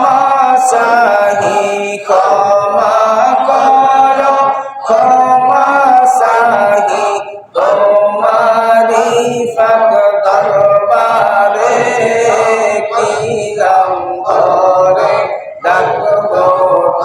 Masa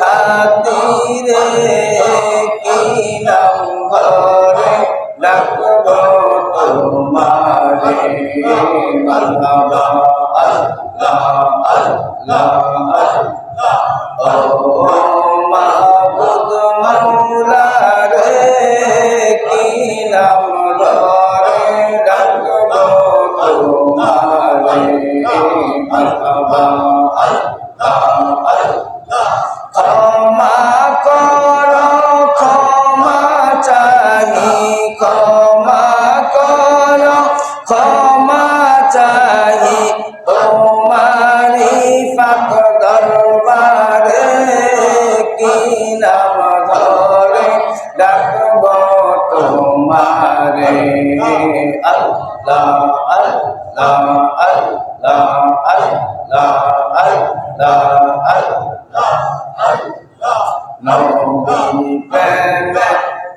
খাতিরে কিলাম ঘরে লাগব তোমারে মালহাবা আল্লাহ আল্লাহ আল্লাহ মাহবুব মাওলা রে কিলাম ঘরে লাগব তোমারে মালহাবা আল্লাহ আল্লাহ কি নাম ধরে ডাকব তোমারে। আল্লাহ আল্লাহ আল্লাহ আল্লাহ আল্লাহ আল্লাহ। নবী প্রেমে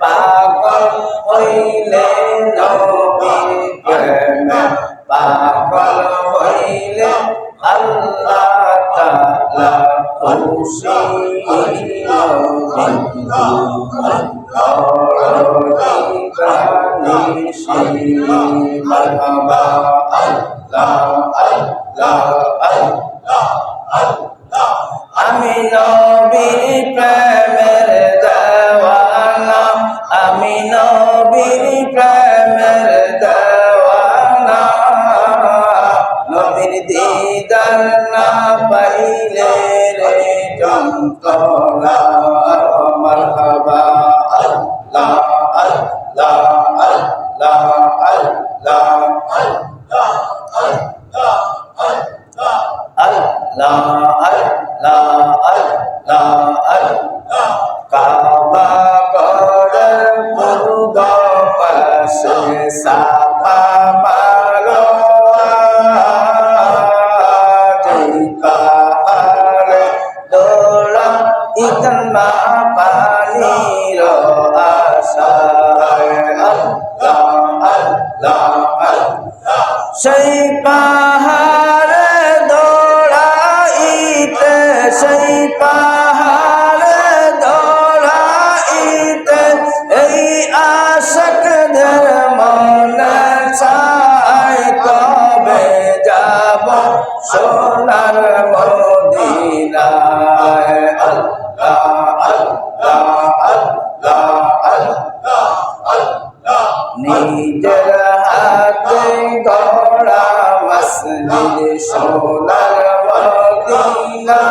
পাগল হইলে নবী প্রেমে পাগল হইলে আল্লাহ। আমি নবীর প্রেমের দেওয়ানা আমি নবীর প্রেমের দেওয়ানা। নবীর দিদার না পাইলে রে যন্ত্রণা। লা আল লা আল লা আল। কাবা করার মুর্দা পাশে সাপা মালো সেই পাহাড়ে দৌড়াইতে এই আশকদের মনে চায় কবে যাব সোনার মদিনায়। আল্লাহ আল্লাহ আল্লাহ আল্লাহ আল্লাহ নিজের হাতে গড়া মসজিদ সোনার মদিনা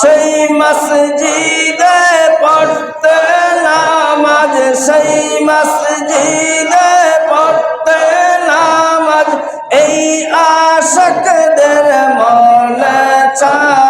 সেই মসজিদে পড়তে নামাজ সেই মসজিদে পড়তে নামাজ। এই আশকদের মনে চায়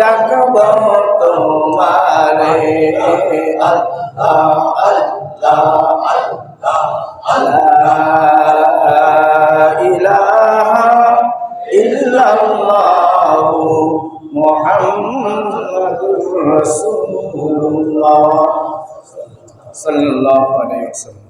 মাওলা তোমারে আল্লাহ আল্লাহ আল্লাহ ইলাহা ইল্লাল্লাহ মুহাম্মাদুর রাসূলুল্লাহ সাল্লাল্লাহু আলাইহি ওয়াসাল্লাম